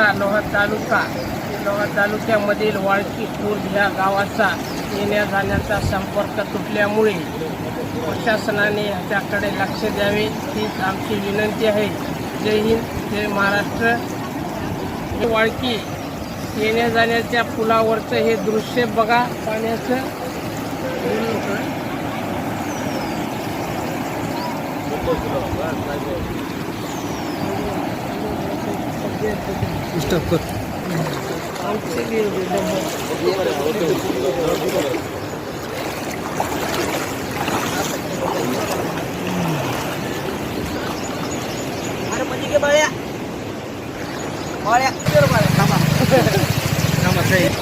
लोहा तालुका लोहा तालुक्यामधील वाळकी खुर्द ह्या गावाचा येण्या जाण्याचा संपर्क तुटल्यामुळे प्रशासनाने ह्याच्याकडे लक्ष द्यावे हीच आमची विनंती आहे. जय हिंद जय महाराष्ट्र. वाळकी येण्या जाण्याच्या पुलावरचं हे दृश्य बघा पाण्याचं. अरे म्हणजे के बाळ्या बाळ्या थांबा